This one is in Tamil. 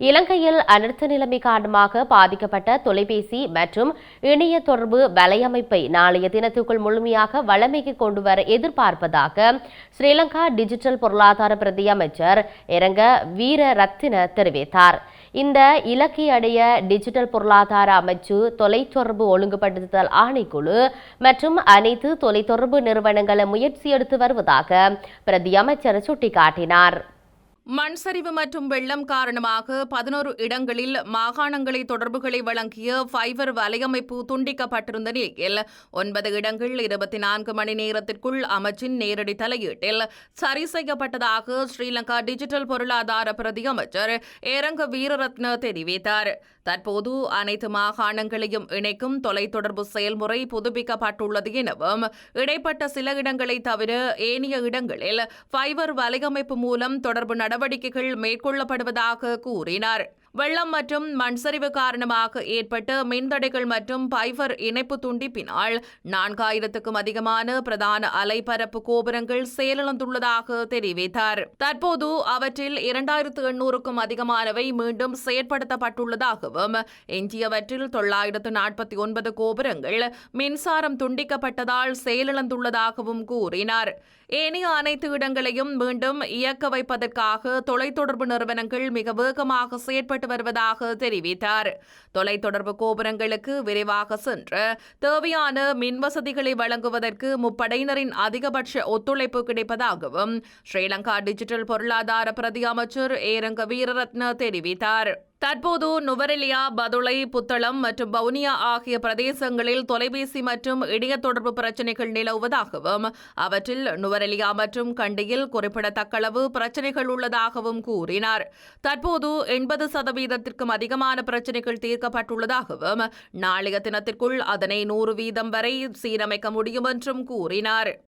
இலங்கையில் அனர்த்த நிலைமை காரணமாக பாதிக்கப்பட்ட தொலைபேசி மற்றும் இணைய தொடர்பு வலையமைப்பை நாளைய தினத்துக்குள் முழுமையாக வளமைக்கு கொண்டுவர எதிர்பார்ப்பதாக ஸ்ரீலங்கா டிஜிட்டல் பொருளாதார பிரதி அமைச்சர் இரங்க வீரரத்தின தெரிவித்தார். இந்த இலக்கை அடைய டிஜிட்டல் பொருளாதார அமைச்சு தொலைத்தொடர்பு ஒழுங்குபடுத்துதல் ஆணைக்குழு மற்றும் அனைத்து தொலைத்தொடர்பு நிறுவனங்களும் முயற்சி எடுத்து வருவதாக பிரதி அமைச்சர் சுட்டிக்காட்டினார். மண் சரிவு மற்றும் வெள்ளம் காரணமாக பதினோரு இடங்களில் மாகாணங்களை தொடர்புகளை வழங்கிய ஃபைபர் வலையமைப்பு துண்டிக்கப்பட்டிருந்த நிலையில் ஒன்பது இடங்கள் இருபத்தி நான்கு மணி நேரத்திற்குள் அமைச்சின் நேரடி தலையீட்டில் சரி செய்யப்பட்டதாக ஸ்ரீலங்கா டிஜிட்டல் பொருளாதார பிரதி அமைச்சர் ஏரங்க வீரரத்ன தெரிவித்தார். தற்போது அனைத்து மாகாணங்களையும் இணைக்கும் தொலைத்தொடர்பு செயல்முறை புதுப்பிக்கப்பட்டுள்ளது எனவும் இடைப்பட்ட சில இடங்களை தவிர ஏனைய இடங்களில் ஃபைபர் வலையமைப்பு மூலம் தொடர்பு நடவடிக்கைகள் மேற்கொள்ளப்படுவதாக கூறினார். வெள்ளம் மற்றும் மண்சரிவு காரணமாக ஏற்பட்ட மின்தடைகள் மற்றும் பைபர் இணைப்பு துண்டிப்பினால் நான்காயிரத்துக்கும் அதிகமான பிரதான அலைபரப்பு கோபுரங்கள் செயலிழந்துள்ளதாக தெரிவித்தார். தற்போது அவற்றில் இரண்டாயிரத்து எண்ணூறுக்கும் அதிகமானவை மீண்டும் செயற்படுத்தப்பட்டுள்ளதாகவும் எஞ்சியவற்றில் தொள்ளாயிரத்து நாற்பத்தி ஒன்பது கோபுரங்கள் மின்சாரம் துண்டிக்கப்பட்டதால் செயலிழந்துள்ளதாகவும் கூறினார். ஏனைய அனைத்து இடங்களையும் மீண்டும் இயக்க வைப்பதற்காக தொலைத்தொடர்பு நிறுவனங்கள் மிக வேகமாக செயற்பட்டு வருவதாக தெரிவித்தார். தொலைத்தொடர்பு கோபுரங்களுக்கு விரைவாக சென்று தேவையான மின் வசதிகளை வழங்குவதற்கு முப்படையினரின் அதிகபட்ச ஒத்துழைப்பு கிடைப்பதாகவும் ஸ்ரீலங்கா டிஜிட்டல் பொருளாதார பிரதி அமைச்சர் ஏரங்க வீரரத்ன தெரிவித்தார். தற்போது நுவரெலியா பதுளை புத்தளம் மற்றும் வவுனியா ஆகிய பிரதேசங்களில் தொலைபேசி மற்றும் இணைய தொடர்பு பிரச்சினைகள் நிலவுவதாகவும் அவற்றில் நுவரெலியா மற்றும் கண்டியில் குறிப்பிடத்தக்களவு பிரச்சினைகள் உள்ளதாகவும் கூறினார். தற்போது எண்பது சதவீதத்திற்கும் அதிகமான பிரச்சினைகள் தீர்க்கப்பட்டுள்ளதாகவும் நாளைய தினத்திற்குள் அதனை நூறு வீதம் வரை சீரமைக்க முடியும் என்றும் கூறினார்.